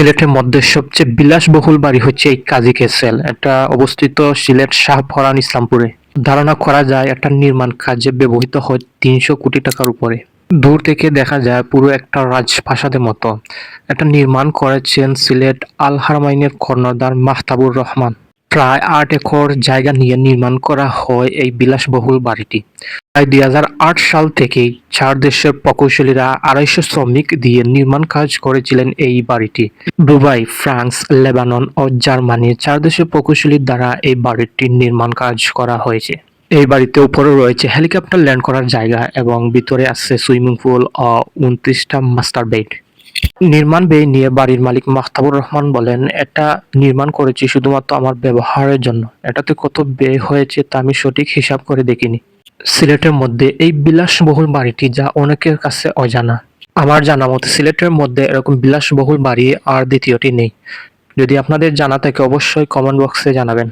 সিলেটের মধ্যে সবচেয়ে বিলাসবহুল বাড়ি হচ্ছে এই কাজী ক্যাসেল এটা অবস্থিত সিলেট শাহফরান ইসলামপুরে। ধারণা করা যায় এটা নির্মাণ কাজে ব্যবহৃত হয় তিনশো কোটি টাকার উপরে। দূর থেকে দেখা যায় পুরো একটা রাজপ্রাসাদের মতো। এটা নির্মাণ করেছেন সিলেট আল হারমাইনের কর্ণধার মাহতাবুর রহমান। প্রায় আট একর জায়গা নিয়ে নির্মাণ করা হয় এই বিলাসবহুল বাড়িটি। প্রায় দুই হাজার আট সাল থেকেই চার দেশের প্রকৌশলীরা আড়াইশো শ্রমিক দিয়ে নির্মাণ কাজ করেছিলেন এই বাড়িটি। দুবাই, ফ্রান্স, লেবানন ও জার্মানি চার দেশের প্রকৌশলীর দ্বারা এই বাড়িটির নির্মাণ কাজ করা হয়েছে। এই বাড়িতে উপরে রয়েছে হেলিকপ্টার ল্যান্ড করার জায়গা এবং ভিতরে আছে সুইমিং পুল ও উনত্রিশটা মাস্টার বেড। নির্মাণ ব্যয় নিয়ে বাড়ির মালিক মাহতাবুর রহমান বলেন, এটা নির্মাণ করেছি শুধুমাত্র আমার ব্যবহারের জন্য। এটাতে কত ব্যয় হয়েছে তা আমি সঠিক হিসাব করে দেখিনি। সিলেটের মধ্যে এই বিলাসবহুল বাড়িটি যা অনেকের কাছে অজানা। আমার জানা মতে সিলেটের মধ্যে এরকম বিলাসবহুল বাড়ি আর দ্বিতীয়টি নেই। যদি আপনাদের জানা থাকে, অবশ্যই কমেন্ট বক্সে জানাবেন।